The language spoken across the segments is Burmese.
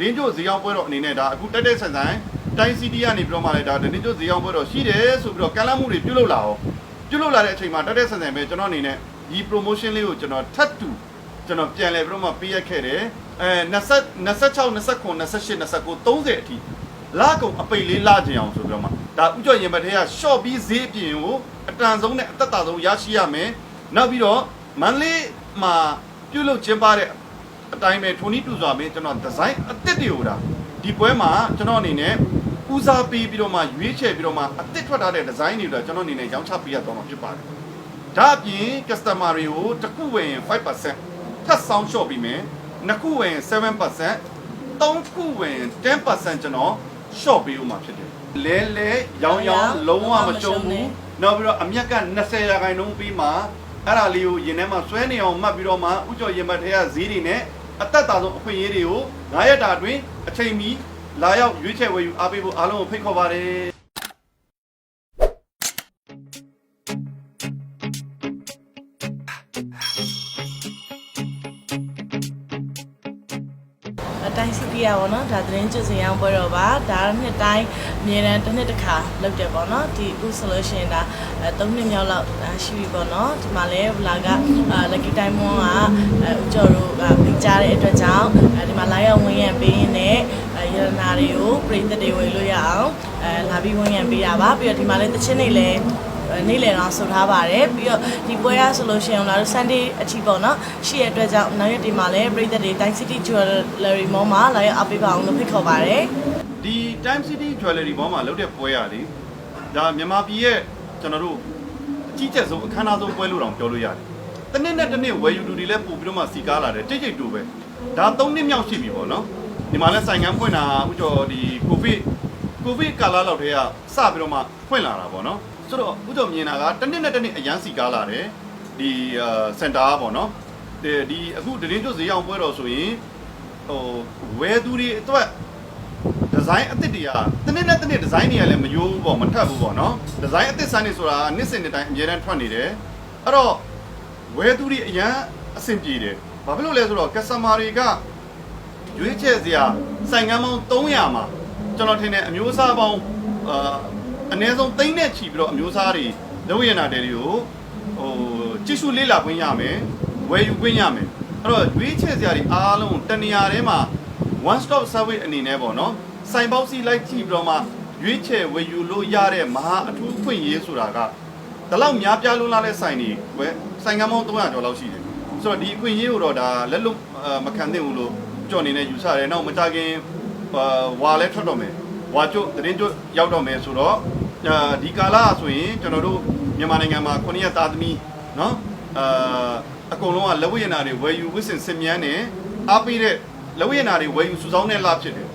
အဲဒရင်ကျို့ဈေးရောက်ပွဲတော်အနေနဲ့ဒါအခုတက်တက်ဆန်ဆန်တိုင်းစီတီကနေပြီးတော့မှလည်းဒါဒရင်ကျို့ဈေးရောက်ပွဲတော်ရှိတယ်ဆိုပြီးတော့ကမ်းလှမ်းမှုတွေပြုလုပ်လာအောင်ပြုလုပ်လာတဲ့အချိန်မှာတက်တက်ဆန်ဆန်ပဲကျွန်တော်အနေနဲ့ဒီ promotion လေးကိုကျွန်တော်ထပ်တူကျွန်တော်ပြန်လဲပြီးတော့မှပေးရခဲ့တယ်အဲ20 26 29 28 29 30အထိလာကုန်အပိတ်လေးလာကြအောင်ဆိုပြီးတော့မှဒါဥကြော်ရင်ဘတ်ထဲက short ပြီးဈေးအပြင်ကိုအတန်ဆုံးနဲ့အသက်တာဆုံးရရှိရမယ်နောက်ပြီးတော့မန္တလေးမှာပြုလုပ်ကျင်းပတဲ့ အတိုင်းပဲထိုနည်းတူစွာပဲကျွန်တော်ဒီဇိုင်းအသစ်တွေကိုဒါဒီပွဲမှာကျွန်တော်အနေနဲ့ဦးစားပေးပြီးတော့မှရွေးချယ်ပြီးတော့မှအသစ်ထွက်ထားတဲ့ဒီဇိုင်းတွေကိုကျွန်တော်အနေနဲ့ရောင်းချပေးရတော့မှာဖြစ်ပါတယ်ဒါအပြင် customer တွေကိုတစ်ခုဝင်5%ထပ်ဆောင်လျှော့ပြီးမယ်နှစ်ခုဝင်7%သုံးခုဝင်10%ကျွန်တော်လျှော့ပေးဦးမှာဖြစ်တယ်လဲလဲရောင်းရောင်းလုံးဝမရှုံးဘူးနောက်ပြီးတော့အမြက်က20ရာခိုင်နှုန်းပြီးမှအဲ့ဒါလေးကိုရင်ထဲမှာဆွဲနေအောင်မှတ်ပြီးတော့မှဥကြော်ရင်မထဲကဈေးတွေနဲ့ အသက်တာဆုံးအခွင့်အရေးတွေကို9ရက်တာအတွင်းအချိန်မီလာရောက်ရွေးချယ်ဝယ်ယူအားပေးဖို့အားလုံးကိုဖိတ်ခေါ်ပါတယ် အတိုင်းစီတီယာပေါ့နော်ဒါသတင်းကျွစင်ရောင်းပွဲတော့ပါဒါနှစ်တိုင်းအမြဲတမ်းတစ်နှစ်တစ်ခါလုပ်တယ်ပေါ့နော်ဒီအခုဆိုလို့ရှိရင်ဒါအဲ၃နှစ်မြောက်လောက်ဒါရှိပြီပေါ့နော်ဒီမှာလဲဗလာကအာ lucky time မွန်ကအဲဦးကျော်တို့ကဖိတ်ကြားတဲ့အတွက်ကြောင့်အဲဒီမှာလာရောက်ဝင်ရံပေးရင်းနဲ့အဲရတနာတွေကိုပြည်သက်တွေဝယ်လို့ရအောင်အဲလာပြီးဝင်ရံပေးတာပါပြီးတော့ဒီမှာလဲတချင်းတွေလည်း နေ့လည်တော့ဆိုထားပါတယ်ပြီးတော့ဒီပွဲရဆိုလို့ရှိရင်လာတော့ Sunday အထိပေါ့နော်ရှိရတဲ့အတွက်ကြောင့်နောက်ရက်ဒီမှာလည်းပြည်သက်တွေ Time City Jewelry Mall မှာလာရောက်အပေးပါအောင်လို့ဖိတ်ခေါ်ပါတယ်ဒီ Time City Jewelry ဘောမှာလုပ်တဲ့ပွဲရလေဒါမြန်မာပြည်ရဲ့ကျွန်တော်တို့အကြီးကျယ်ဆုံးအခမ်းအနားဆုံးပွဲလို့တောင်ပြောလို့ရတယ်။တစ်နှစ်နဲ့တစ်နှစ်ဝယ်ယူသူတွေလည်းပို့ပြီးတော့မှစီကားလာတယ်တိတ်တိတ်တူပဲ။ဒါ၃နှစ်မြောက်ရှိပြီပေါ့နော်။ဒီမှာလည်းဆိုင်ငန်းဖွင့်တာဥကျော်ဒီကိုဗစ်ကိုဗစ်ကာလလောက်တည်းကစပြီးတော့မှဖွင့်လာတာပေါ့နော်။ ဆိုတော့ဥကျော်မြင်တာကတစ်နှစ်နဲ့တစ်နှစ်အရန်စီကားလာတယ်။ဒီစင်တာပေါ့နော်။ဒီဒီအခုတရင်ကျွတ်ဈေးအောင်ပွဲတော်ဆိုရင်ဟိုဝယ်သူတွေအတွက်ဒီဇိုင်းအသစ်တွေကတနေ့နဲ့တနေ့ဒီဇိုင်းတွေကလည်းမယိုးဘူးပေါ့မထပ်ဘူးပေါ့နော်ဒီဇိုင်းအသစ်စမ်းနေဆိုတာနှစ်စဉ်တစ်တိုင်းအများတန်းထွက်နေတယ်အဲ့တော့ဝယ်သူတွေအရန်အဆင်ပြေတယ်ဘာဖြစ်လို့လဲဆိုတော့ customer တွေကရွေးချယ်စရာဆိုင်ကမ်းပေါင်း300မှာကျွန်တော်ထင်တယ်အမျိုးအစားပေါင်းအာ အနည်းဆုံးသိန်းနဲ့ချီပြီးတော့အမျိုးအစားတွေလုပ်ရနာတယ်တွေကိုဟိုကြည့်ရှုလေ့လာခွင့်ရမယ်ဝယ်ယူခွင့်ရမယ်အဲ့တော့ရွေးချယ်စရာတွေအားလုံးတနေရာထဲမှာ one stop service အနေနဲ့ပေါ့နော်စိုင်ပေါက်စီလိုက်ကြည့်ပြီးတော့မှရွေးချယ်ဝယ်ယူလို့ရတဲ့မဟာအထူးဖွင့်ရေးဆိုတာကဒီလောက်များပြားလုံးလာတဲ့ဆိုင်တွေပဲဆိုင်ကမ်းပေါင်း300ကျော်လောက်ရှိတယ်ဆိုတော့ဒီအခွင့်အရေးကိုတော့ဒါလက်လွတ်အာမခံသင့်ဘူးလို့ကြော်နေနဲ့ယူဆတယ်နောက်မကြခင်အာဝါလဲထွက်တော့မယ် ဝါကျုပ်တရင်ကျုပ်ရောက်တော့မယ်ဆိုတော့အာဒီကာလဆိုရင်ကျွန်တော်တို့မြန်မာနိုင်ငံမှာ9ရက်သားသမီးเนาะအာအကုန်လုံးကလက်ဝတ်ရနာတွေဝယ်ယူဝစ်စင်စင်မြန်းနေအားပေးတဲ့ လက်ဝိရနာတွေဝယ်ယူစုဆောင်းတဲ့လဖြစ်တယ်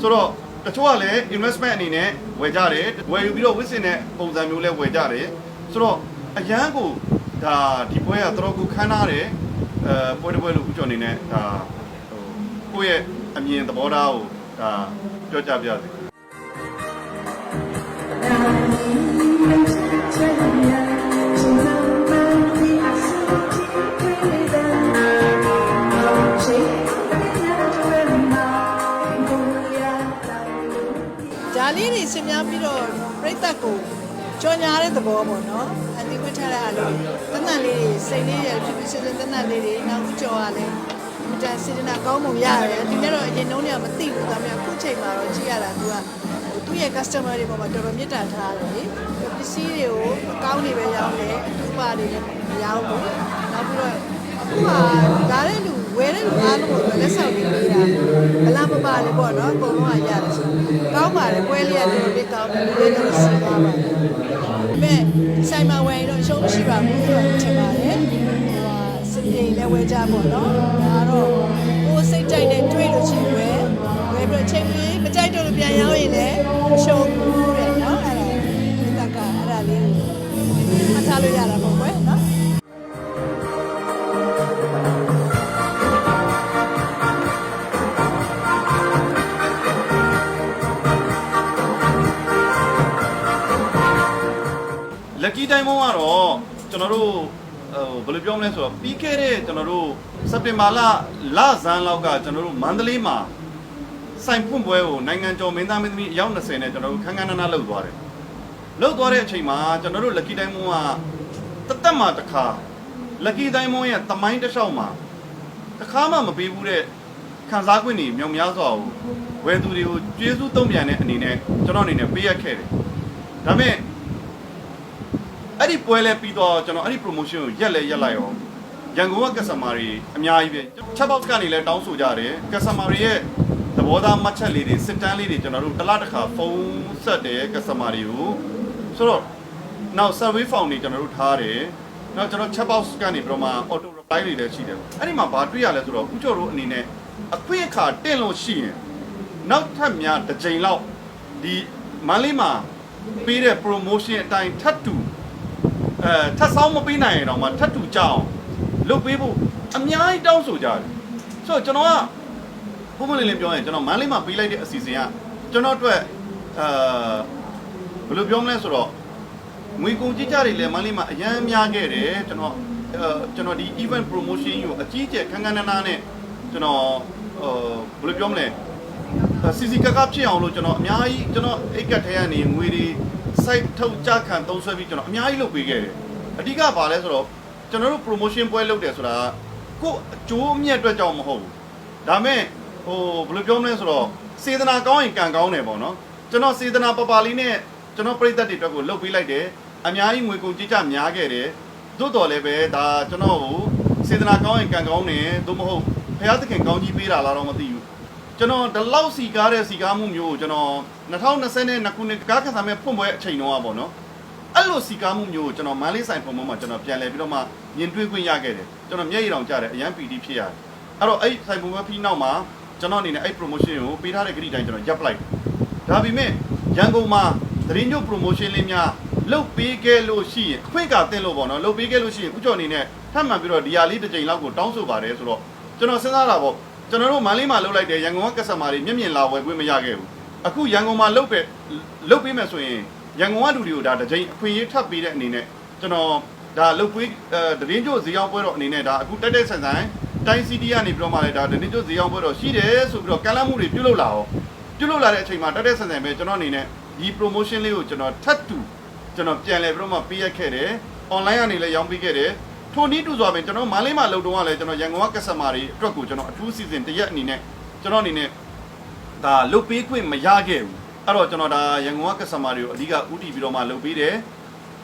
ဆိုတော့တချို့ကလည်း investment အနေနဲ့ဝယ်ကြတယ်ဝယ်ယူပြီးတော့ဝစ်စင်တဲ့ပုံစံမျိုးလဲဝယ်ကြတယ်ဆိုတော့အရန်ကိုဒါဒီပွဲကတော်တော်ကိုခမ်းနားတယ်အဲပွဲတစ်ပွဲလို့ဥကျော်အနေနဲ့ဒါဟိုကိုယ့်ရဲ့အမြင်သဘောထားကို ဒါပြောကြပြစေဒါလေးတွေဆင်များပြီးတော့ပြိသက်ကိုကြော်ညာတဲ့သဘောပေါ့နော်အတိဝတ်ထားတဲ့အားလေးတနတ်လေးတွေစိတ်လေးတွေဖြစ်ဖြစ်ချင်းချင်းတနတ်လေးတွေနောက်ဦးကျော်ကလည်းမ တန်စေတနာကောင်းမှုရတယ်ဒီနေ့တော့အရင်တုန်းကမသိဘူးဒါပေမဲ့အခုချိန်မှာတော့ကြည့်ရတာသူကသူ့ရဲ့ customer တွေပေါ်မှာတော်တော်မြတ်တာထားတယ်လေပစ္စည်းတွေကိုအကောင်းတွေပဲရောင်းတယ်အတူပါတွေလည်းမရောင်းဘူးနောက်ပြီးတော့အခုကဒါတဲ့လူဝယ်တဲ့လူအားလုံးကိုလက်ဆောင်ပေးပေးတာဘလာမပါလေပေါ့နော်အကုန်လုံးကရတယ်ဆိုကောင်းပါတယ်ပွဲလေးကတော်တော်လေးကောင်းတယ်လူတွေလည်းစီးသွားပါတယ်ဒါပေမဲ့ဆိုင်မှာဝယ်ရင်တော့ရှုံးမရှိပါဘူးလို့ထင်ပါတယ်ဟိုဟာ စင်ပြေလည်းဝယ်ကြပေါ့နော်ဒါတော့ကိုယ်စိတ်ကြိုက်တဲ့တွေးလို့ချင်းဝယ်ဝယ်ပြီးတော့ချိန်ပြီးမကြိုက်တော့လို့ပြန်ရောင်းရင်လည်းရှုံးဘူးတဲ့နော်အဲ့ဒါဒီတက်ကအဲ့ဒါလေးကိုအထားလို့ရတာပေါ့ကွယ်နော် lucky time ဘုံကတော့ကျွန်တော်တို့ဟို ဘယ်လိုပြောမလဲဆိုတော့ပြီးခဲ့တဲ့ကျွန်တော်တို့စက်တင်ဘာလလဇန်းလောက်ကကျွန်တော်တို့မန္တလေးမှာဆိုင်ဖွင့်ပွဲကိုနိုင်ငံကျော်မင်းသားမင်းသမီးအယောက်20နဲ့ကျွန်တော်တို့ခန်းခန်းနားနားလှုပ်သွားတယ်လှုပ်သွားတဲ့အချိန်မှာကျွန်တော်တို့ lucky diamond ကတသက်မှာတစ်ခါ lucky diamond ရဲ့တမိုင်းတစ်လျှောက်မှာတစ်ခါမှမပေးဘူးတဲ့ခံစား권တွေမြောင်များစွာကိုဝယ်သူတွေကိုကျေးဇူးတုံ့ပြန်တဲ့အနေနဲ့ကျွန်တော်အနေနဲ့ပေးရခဲ့တယ်ဒါပေမဲ့ အဲ့ဒီပွဲလဲပြီးတော့ကျွန်တော်အဲ့ဒီ promotion ကိုရက်လဲရက်လိုက်အောင်ရန်ကုန်က customer တွေအများကြီးပဲချက် box ကနေလဲတောင်းဆိုကြတယ် customer တွေရဲ့သဘောသားမှတ်ချက်လေးတွေစစ်တမ်းလေးတွေကျွန်တော်တို့တစ်လတစ်ခါဖုန်းဆက်တယ် customer တွေကိုဆိုတော့နောက် survey form တွေကျွန်တော်တို့ထားတယ်နောက်ကျွန်တော် chat box ကနေပြီးတော့မှ auto reply တွေလည်းရှိတယ်အဲ့ဒီမှာဘာတွေ့ရလဲဆိုတော့ဦးကျော်တို့အနေနဲ့အခွင့်အခါတင့်လို့ရှိရင်နောက်ထပ်များတစ်ကြိမ်လောက်ဒီမန္တလေးမှာပေးတဲ့ promotion အတိုင်းထပ်တူ အဲထပ်ဆောင်မပေးနိုင်ရင်တော့မှထပ်တူကြအောင်လုပ်ပေးဖို့အများကြီးတောင်းဆိုကြတယ်ဆိုတော့ကျွန်တော်ကဘုမလေးလေးပြောရင်ကျွန်တော်မန်းလေးမှာပေးလိုက်တဲ့အစီအစဉ်ကကျွန်တော်အတွက်အဲဘယ်လိုပြောမလဲဆိုတော့ငွေကုန်ကြီးကြတွေလည်းမန်းလေးမှာအရန်များခဲ့တယ်ကျွန်တော်အဲကျွန်တော်ဒီ event promotion ကိုအကြီးအကျယ်ခန်းခန်းနားနားနဲ့ကျွန်တော်အဲဘယ်လိုပြောမလဲစီစီကကဖြစ်အောင်လို့ကျွန်တော်အများကြီးကျွန်တော်အိတ်ကတ်ထဲကနေငွေတွေ site ထုတ်ကြခံသုံးဆွဲပြီးကျွန်တော်အများကြီးလုပ်ပေးခဲ့တယ်အဓိကဘာလဲဆိုတော့ကျွန်တော်တို့ promotion ပွဲလုပ်တယ်ဆိုတာကိုယ့်အကျိုးအမြတ်အတွက်ကြောင့်မဟုတ်ဘူးဒါမဲ့ဟိုဘယ်လိုပြောမလဲဆိုတော့စေတနာကောင်းရင်ကံကောင်းတယ်ပေါ့နော်ကျွန်တော်စေတနာပပလေးနဲ့ကျွန်တော်ပြည်သက်တွေအတွက်ကိုလုပ်ပေးလိုက်တယ်အများကြီးငွေကုန်ကြေးကြများခဲ့တယ်သို့တော်လည်းပဲဒါကျွန်တော်ကိုစေတနာကောင်းရင်ကံကောင်းတယ်သို့မဟုတ်ဘုရားသခင်ကောင်းကြီးပေးတာလားတော့မသိဘူး ကျွန်တော်ဒီလောက်စီကားတဲ့စီကားမှုမျိုးကိုကျွန်တော်2022ခုနှစ်ကားခန်းစားမဲ့ဖွင့်ပွဲအချိန်တုန်းကပေါ့နော်အဲ့လိုစီကားမှုမျိုးကိုကျွန်တော်မန်းလေးဆိုင်ဖွင့်ပွဲမှာကျွန်တော်ပြန်လဲပြီးတော့မှမြင်တွေ့ခွင့်ရခဲ့တယ်ကျွန်တော်မျက်ရည်တောင်ကျတယ်အရန်ပီတီဖြစ်ရတယ်အဲ့တော့အဲ့ဆိုင်ဖွင့်ပွဲပြီးနောက်မှာကျွန်တော်အနေနဲ့အဲ့ promotion ကိုပေးထားတဲ့ဂရိတိုင်းကျွန်တော်ရပ်ပလိုက်ဒါပေမဲ့ရန်ကုန်မှာသတင်းညွှန် promotion လေးများလုတ်ပေးခဲ့လို့ရှိရင်အခွင့်အခါတင်လို့ပေါ့နော်လုတ်ပေးခဲ့လို့ရှိရင်ဥကျော်အနေနဲ့ထပ်မံပြီးတော့ဒီဟာလေးတစ်ချိန်လောက်ကိုတောင်းဆိုပါတယ်ဆိုတော့ကျွန်တော်စဉ်းစားတာပေါ့ ကျွန်တော်တို့မန္တလေးမှာလှုပ်လိုက်တယ်ရန်ကုန်ကကက်ဆမာတွေမျက်မြင်လာဝယ်ခွင့်မရခဲ့ဘူးအခုရန်ကုန်မှာလှုပ်ပဲလှုပ်ပေးမယ်ဆိုရင်ရန်ကုန်ကလူတွေကိုဒါတစ်ချိန်အခွင့်အရေးထပ်ပေးတဲ့အနေနဲ့ကျွန်တော်ဒါလှုပ်ပေးအဲတရင်ကျို့ဈေးရောက်ပွဲတော်အနေနဲ့ဒါအခုတက်တက်ဆန်ဆန်တိုင်းစီတီကနေပြီးတော့မှလည်းဒါတရင်ကျို့ဈေးရောက်ပွဲတော်ရှိတယ်ဆိုပြီးတော့ကမ်းလှမ်းမှုတွေပြုလုပ်လာအောင်ပြုလုပ်လာတဲ့အချိန်မှာတက်တက်ဆန်ဆန်ပဲကျွန်တော်အနေနဲ့ဒီ promotion လေးကိုကျွန်တော်ထပ်တူကျွန်တော်ပြန်လဲပြီးတော့မှပေးရခဲ့တယ် online ကနေလည်းရောင်းပေးခဲ့တယ် ထိုနည်းတူစွာပင်ကျွန်တော်မန္တလေးမှာလုံတုံးကလည်းကျွန်တော်ရန်ကုန်ကကက်ဆမာတွေအတွက်ကိုကျွန်တော်အထူးစီစဉ်တရက်အနေနဲ့ကျွန်တော်အနေနဲ့ဒါလုတ်ပေးခွင့်မရခဲ့ဘူးအဲ့တော့ကျွန်တော်ဒါရန်ကုန်ကကက်ဆမာတွေကိုအဓိကဥတီပြီးတော့မှလုတ်ပေးတယ်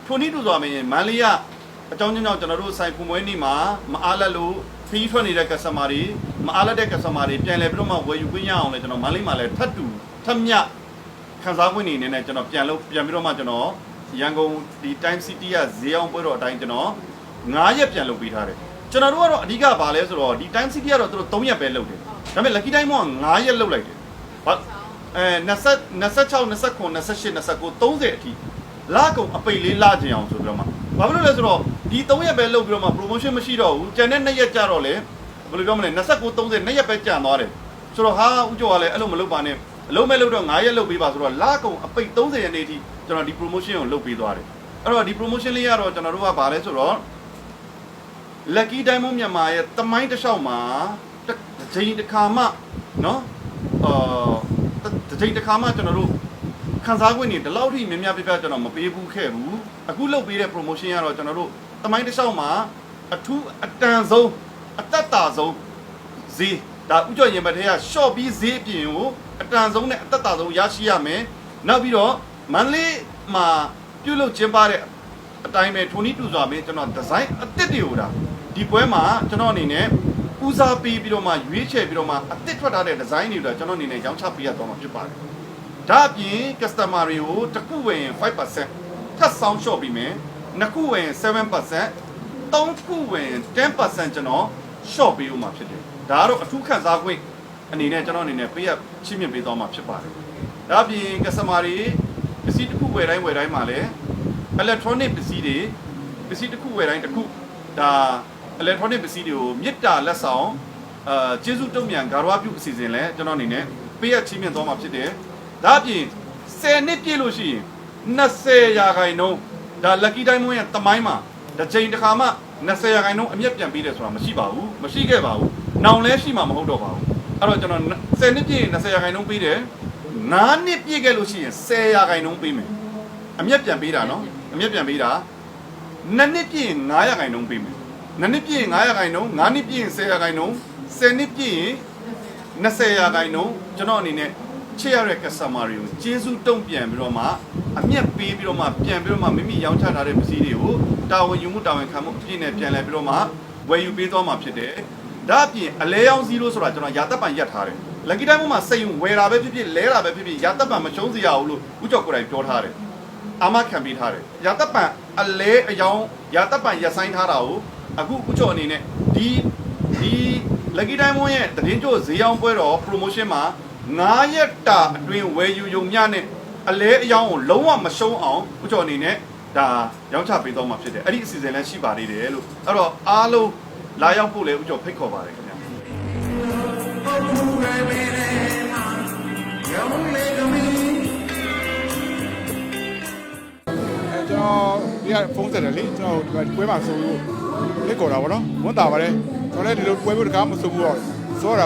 ထိုနည်းတူစွာပင်မန္တလေးကအကြောင်းကြောင့်ကျွန်တော်တို့ဆိုင်ဖွင့်ပွဲနေ့မှာမအားလက်လို့ဖီးထွက်နေတဲ့ကက်ဆမာတွေမအားလက်တဲ့ကက်ဆမာတွေပြန်လဲပြီးတော့မှဝယ်ယူခွင့်ရအောင်လဲကျွန်တော်မန္တလေးမှာလည်းထပ်တူထပ်မြခံစားခွင့်နေနဲ့ကျွန်တော်ပြန်လို့ပြန်ပြီးတော့မှကျွန်တော်ရန်ကုန်ဒီ Time City ကဈေးအောင်ပွဲတော်အတိုင်းကျွန်တော် 9ရက်ပြန်လုပ်ပေးထားတယ်ကျွန်တော်တို့ကတော့အဓိကဘာလဲဆိုတော့ဒီ time city ကတော့သူတို့3ရက်ပဲလုပ်တယ်ဒါပေမဲ့ lucky time က9ရက်လုပ်လိုက်တယ်ဘာအဲ20 26 29 28 29 30အထိလာကုန်အပိတ်လေးလာကြအောင်ဆိုပြီးတော့မှဘာဖြစ်လို့လဲဆိုတော့ဒီ3ရက်ပဲလုပ်ပြီးတော့မှ promotion မရှိတော့ဘူးကျန်တဲ့2ရက်ကြတော့လေဘယ်လိုပြောမလဲ29 30 2ရက်ပဲကြံသွားတယ်ဆိုတော့ဟာဥကျော်ကလည်းအဲ့လိုမလုပ်ပါနဲ့အလုံးမဲ့လုပ်တော့9ရက်လုပ်ပေးပါဆိုတော့လာကုန်အပိတ်30ရက်နေ့အထိကျွန်တော်ဒီ promotion ကိုလုပ်ပေးသွားတယ်အဲ့တော့ဒီ promotion လေးကတော့ကျွန်တော်တို့ကဘာလဲဆိုတော့ Lucky Diamond မြန်မာရဲ့တမိုင်းတစ်လျှောက်မှာတစ်ချိန်တစ်ခါမှနော်အာတစ်ချိန်တစ်ခါမှကျွန်တော်တို့ခန်းစားခွင့်နေဒီလောက်ထိများများပြပြကျွန်တော်မပေးဘူးခဲ့ဘူးအခုလုပ်ပေးတဲ့ promotion ကတော့ကျွန်တော်တို့တမိုင်းတစ်လျှောက်မှာအထူးအတန်ဆုံးအသက်တာဆုံးဈေးဒါဥကြရင်ဘတ်ထဲက short ပြီးဈေးပြင်ကိုအတန်ဆုံးနဲ့အသက်တာဆုံးရရှိရမယ်နောက်ပြီးတော့မန္တလေးမှာပြုလုပ်ကျင်းပတဲ့အတိုင်းပဲထိုနီးတူစွာပဲကျွန်တော်ဒီဇိုင်းအသစ်တွေကိုဒါ ဒီပွဲမှာကျွန်တော်အနေနဲ့ဦးစားပေးပြီးတော့မှရွေးချယ်ပြီးတော့မှအသစ်ထွက်ထားတဲ့ဒီဇိုင်းတွေကိုကျွန်တော်အနေနဲ့ရောင်းချပေးရတော့မှာဖြစ်ပါတယ်။ဒါအပြင် customer တွေကိုတစ်ခုဝင်5%ထပ်ဆောင်လျှော့ပြီးမယ်။နှစ်ခုဝင်7%သုံးခုဝင်10%ကျွန်တော်လျှော့ပေးဦးမှာဖြစ်တယ်။ဒါကတော့အထူးခံစား권အနေနဲ့ကျွန်တော်အနေနဲ့ပေးရချင်းမြင့်ပေးသွားမှာဖြစ်ပါတယ်။ဒါအပြင် customer တွေပစ္စည်းတစ်ခုဝယ်တိုင်းဝယ်တိုင်းမှာလည်း electronic ပစ္စည်းတွေပစ္စည်းတစ်ခုဝယ်တိုင်းတစ်ခုဒါ electronic ပစ္စည်းတွေကိုမြစ်တာလက်ဆောင်အာကျေးဇူးတုံ့ပြန်ဂါရဝပြုအစီအစဉ်လဲကျွန်တော်အနေနဲ့ပေးရချင်းမြင့်သွားမှာဖြစ်တယ်။ဒါအပြင်10နှစ်ပြည့်လို့ရှိရင်20ရာခိုင်နှုန်းဒါ lucky diamond ရဲ့တမိုင်းမှာတစ်ချိန်တစ်ခါမှ20ရာခိုင်နှုန်းအမျက်ပြန်ပေးတယ်ဆိုတာမရှိပါဘူးမရှိခဲ့ပါဘူး။နောင်လဲရှိမှာမဟုတ်တော့ပါဘူး။အဲ့တော့ကျွန်တော်10နှစ်ပြည့်ရင်20ရာခိုင်နှုန်းပေးတယ်9နှစ်ပြည့်ခဲ့လို့ရှိရင်10ရာခိုင်နှုန်းပေးမယ်အမျက်ပြန်ပေးတာနော်အမျက်ပြန်ပေးတာ2နှစ်ပြည့်ရင်9ရာခိုင်နှုန်းပေးမယ် 2နှစ်ပြည့်ရင်9ရာခိုင်နှုန်း9နှစ်ပြည့်ရင်10ရာခိုင်နှုန်း10နှစ်ပြည့်ရင်20ရာခိုင်နှုန်းကျွန်တော်အနေနဲ့ချစ်ရတဲ့ customer တွေကိုကျေးဇူးတုံ့ပြန်ပြီးတော့မှအမျက်ပေးပြီးတော့မှပြန်ပြီးတော့မှမိမိရောင်းချထားတဲ့ပစ္စည်းတွေကိုတာဝန်ယူမှုတာဝန်ခံမှုအပြည့်နဲ့ပြန်လဲပြီးတော့မှဝယ်ယူပေးသွားမှာဖြစ်တယ်။ဒါအပြင်အလဲရောင်း0ဆိုတာကျွန်တော်ရာသက်ပံရက်ထားတယ်။ lucky time မှာစိတ်ဝယ်တာပဲဖြစ်ဖြစ်လဲတာပဲဖြစ်ဖြစ်ရာသက်ပံမရှုံးစရာဘူးလို့ဦးကျော်ကိုယ်တိုင်ပြောထားတယ်။အာမခံပေးထားတယ်။ရာသက်ပံအလဲအယောင်ရာသက်ပံရက်ဆိုင်ထားတာကို အခုဦးကျော်အနေနဲ့ဒီဒီ lucky time ရဲ့တည်င်းကျိုးဈေးရောင်းပွဲတော် promotion မှာ9ရက်တာအတွင်းဝယ်ယူယုံမြနဲ့အလဲအယောင်ကိုလုံးဝမရှုံးအောင်ဦးကျော်အနေနဲ့ဒါရောင်းချပေးတော့မှာဖြစ်တယ်အဲ့ဒီအစီအစဉ်လည်းရှိပါသေးတယ်လို့အဲ့တော့အားလုံးလာရောက်ဖို့လည်းဦးကျော်ဖိတ်ခေါ်ပါတယ်ခင်ဗျာ ကျွန်တော်ဒီကဖုန်းဆက်တယ်လေကျွန်တော်ဒီမှာပွဲမှာဆိုလို့လက်ကော်တာဗောနော်ဝန်တာပါတယ်ကျွန်တော်လည်းဒီလိုပွဲဖို့တကားမဆိုဘူးတော့စောတာ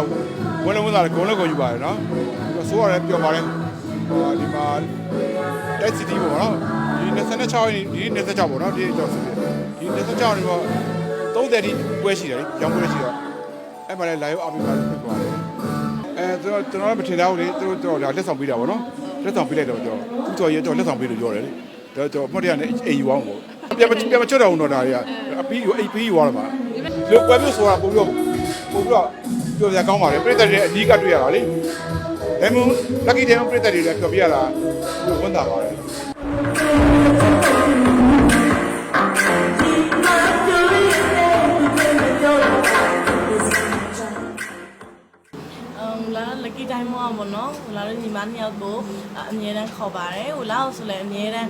ဝန်လုံးဝန်တာလည်းဂုံလည်းဂုံယူပါတယ်နော်ပြီးတော့ဆိုရတယ်ပြောပါတယ်ဟိုဒီမှာ Dead City ပေါ့နော်ဒီ26ရက်ဒီ26ပေါ့နော်ဒီကြောက်စီဒီ26ရက်ပေါ့30တိပွဲရှိတယ်လေရောင်းပွဲရှိတော့အဲ့မှာလည်း live အပြင်မှာဖြစ်သွားတယ်အဲကျွန်တော်ကျွန်တော်မထင်သားဘူးလေသူတို့တော့လက်ဆောင်ပေးတာဗောနော်လက်ဆောင်ပေးလိုက်တော့ကျွန်တော်သူ့တော်ရဲတော့လက်ဆောင်ပေးလို့ပြောတယ်လေ တော့ကျွန်တော်မှတ်ရနဲ့အိမ်ယူအောင်ပေါ့ပြန်မပြန်မချွတ်တော့ဘူးတော့ဒါတွေကအပီးယူအိမ်ပီးယူရတော့မှာလူကွယ်မျိုးဆိုတာပို့ပြီးတော့ပို့ပြီးတော့ပြောပြကောင်းပါလေပြည်သက်တွေအနီးကတွေ့ရတာလေဒါမှမဟုတ် lucky တဲ့ပြည်သက်တွေလည်းပြောပြရတာဝန်တာပါတယ် lucky time မှာပေါ့နော်ဟိုလာတော့ညီမနှစ်ယောက်ကိုအမြဲတမ်းခေါ်ပါတယ်ဟိုလာအောင်ဆိုလည်းအမြဲတမ်း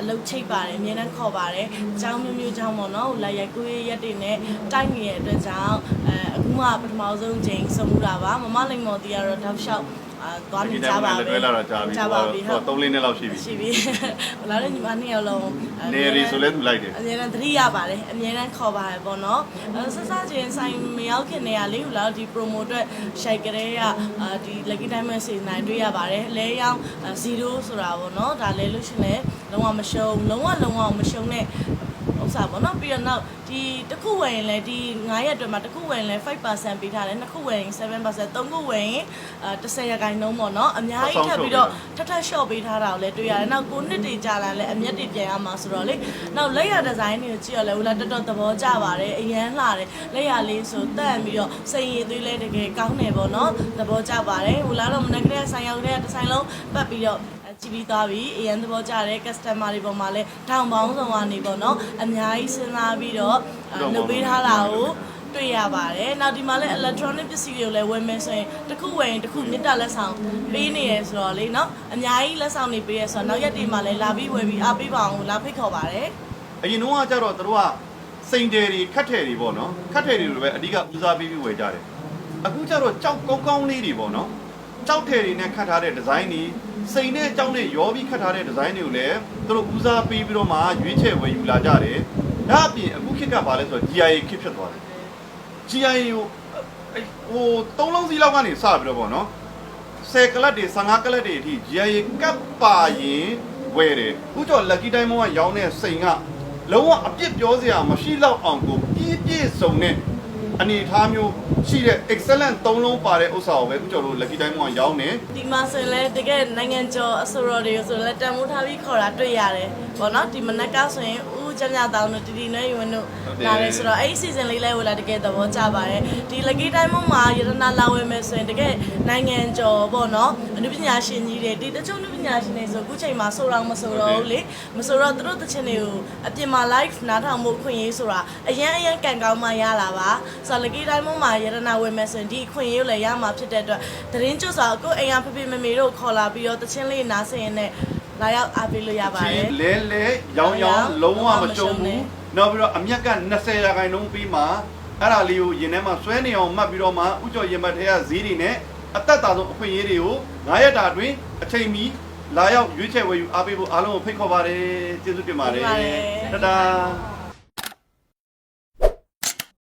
အလုပ်ချိတ်ပါတယ်အမြဲတမ်းခေါ်ပါတယ်အကြောင်းမျိုးမျိုးကြောင်းပေါ့နော်ဟိုလာရိုက်ကူးရက်တွေနဲ့တိုက်နေတဲ့အတွက်ကြောင့်အဲအခုမှပထမဆုံးချိန်စုံမှုတာပါမမလိမ္မော်တီကတော့တောက်လျှောက် အာသွားနေကြပါလက်ပဲတွဲလာတော့ကြာပြီကြာပါပြီဟို3လင်းနဲ့လောက်ရှိပြီရှိပြီဟိုလာတော့ညီမနှစ်ယောက်လုံးအဲနေရီဆိုလဲသူလိုက်တယ်အမြဲတမ်းသတိရပါတယ်အမြဲတမ်းခေါ်ပါတယ်ပေါ့နော်အဲဆက်စချင်းဆိုင်မရောက်ခင်နေရလေဟိုလာဒီ promo အတွက်ရှိုက်ကလေးကအာဒီ lucky diamond စေနိုင်တွေ့ရပါတယ်လဲရောင်း0ဆိုတာပေါ့နော်ဒါလဲလို့ရှရင်လဲလုံးဝမရှုံးလုံးဝလုံးဝမရှုံးတဲ့ဥ စ္စာပေါ့နော်ပြီးတော့နောက်ဒီတစ်ခုဝယ်ရင်လည်းဒီ9ရက်အတွင်းမှာတစ်ခုဝယ်ရင်လည်း5%ပေးထားတယ်နှစ်ခုဝယ်ရင်7%သုံးခုဝယ်ရင်အဲ10ရာခိုင်နှုန်းပေါ့နော်အများကြီးထပ်ပြီးတော့ထပ်ထပ် short ပေးထားတာကိုလည်းတွေ့ရတယ်နောက်ကိုနှစ်တွေကြာလာလည်းအမျက်တွေပြန်ရမှာဆိုတော့လေနောက်လက်ရဒီဇိုင်းတွေကိုကြည့်ရလဲဟိုလာတော်တော်သဘောကျပါတယ်အရန်လှတယ်လက်ရလေးဆိုတန့်ပြီးတော့စိန်ရည်သွေးလဲတကယ်ကောင်းတယ်ပေါ့နော်သဘောကျပါတယ်ဟိုလာတော့မနက်ကလေးဆိုင်ရောက်တဲ့ဒီဇိုင်းလုံးပတ်ပြီးတော့ ကြည့်ပြီးသွားပြီအရင်သဘောကျတဲ့ customer တွေပေါ်မှာလဲထောင်ပေါင်းဆောင်ကနေပေါ့နော်အများကြီးစဉ်းစားပြီးတော့လုပ်ပေးထားတာကိုတွေ့ရပါတယ်။နောက်ဒီမှာလည်း electronic ပစ္စည်းတွေကိုလည်းဝယ်မယ်ဆိုရင်တစ်ခုဝယ်ရင်တစ်ခုမြစ်တာလက်ဆောင်ပေးနေရဆိုတော့လေနော်အများကြီးလက်ဆောင်တွေပေးရဆိုတော့နောက်ရက်တွေမှာလည်းလာပြီးဝယ်ပြီးအားပေးပါအောင်လာဖိတ်ခေါ်ပါတယ်အရင်တော့ကကြတော့တို့ကစိန်တယ်တွေခတ်တယ်တွေပေါ့နော်ခတ်တယ်တွေလိုပဲအဓိကဦးစားပေးပြီးဝယ်ကြတယ်အခုကျတော့ကြောက်ကောင်းကောင်းလေးတွေပေါ့နော်ကြောက်တယ်တွေနဲ့ခတ်ထားတဲ့ဒီဇိုင်းတွေ စိန်နဲ့ကြောက်နဲ့ရောပြီးခတ်ထားတဲ့ဒီဇိုင်းတွေကိုလည်းတို့ဦးစားပေးပြီးတော့မှရွေးချယ်ဝယ်ယူလာကြတယ်ဒါအပြင်အခုခေတ်ကဘာလဲဆိုတော့ GIA ခေတ်ဖြစ်သွားတယ် GIA ကိုအဲ့ဟိုသုံးလုံးစီလောက်ကနေစပြီးတော့ပေါ့နော်10ကလပ်တွေ15ကလပ်တွေအထိ GIA ကပ်ပါရင်ဝယ်တယ်အခုကျော် lucky diamond ကရောင်းတဲ့စိန်ကလုံးဝအပြစ်ပြောစရာမရှိတော့အောင်ကိုပြည့်ပြည့်စုံတဲ့ အနေအထားမျိုးရှိတဲ့ excellent သုံးလုံးပါတဲ့ဥစ္စာကိုပဲအခုကျော်တို့ lucky diamond ကရောင်းတယ်ဒီမှာဆိုရင်လည်းတကယ်နိုင်ငံကျော်အဆိုတော်တွေဆိုရင်လည်းတန်မိုးထားပြီးခေါ်တာတွေ့ရတယ်ပေါ့နော်ဒီမနက်ကဆိုရင်ဦးကျမြတောင်းတို့တီတီနွဲယွန်းတို့လာတယ်ဆိုတော့အဲ့ဒီ season လေးလဲဝလာတကယ်သဘောကျပါတယ်ဒီ lucky diamond မှာရတနာလာဝယ်မယ်ဆိုရင်တကယ်နိုင်ငံကျော်ပေါ့နော်အ နုပညာရှင်ကြီးတွေဒီတချို့အနုပညာရှင်တွေဆိုအခုချိန်မှာဆိုတော့မဆိုတော့ဘူးလေမဆိုတော့သူတို့တချင်တွေကိုအပြင်မှာ live နားထောင်မှုခွင့်ရေးဆိုတာအရန်အရန်ကန်ကောင်းမှရလာပါဆိုတော့ lucky diamond မှာရတနာဝယ်မယ်ဆိုရင်ဒီအခွင့်အရေးကိုလည်းရမှာဖြစ်တဲ့အတွက်သတင်းကျွတ်စွာကိုအိမ်ကဖေဖေမမေတို့ခေါ်လာပြီးတော့တချင်းလေးနားဆင်ရင်လည်းလာရောက်အားပေးလို့ရပါတယ်လဲလဲရောင်းရောင်းလုံးဝမကြုံလုံးဝမကြုံဘူးဘူးနောက်ပြီးတော့အမျက်က20ရာခိုင်နှုန်းပြီးမှအဲ့ဒါလေးကိုရင်ထဲမှာဆွဲနေအောင်မှတ်ပြီးတော့မှဥကျော်ရင်မတ်ထဲကဈေးတွေနဲ့ အသက်တာဆုံးအခွင့်အရေးတွေကို9ရက်တာအတွင်းအချိန်မီလာရောက်ရွေးချယ်ဝယ်ယူအားပေးဖို့အားလုံးကိုဖိတ်ခေါ်ပါတယ်ကျေးဇူးတင်ပါတယ်ကျေးဇူးတင်ပါတယ်တဒါ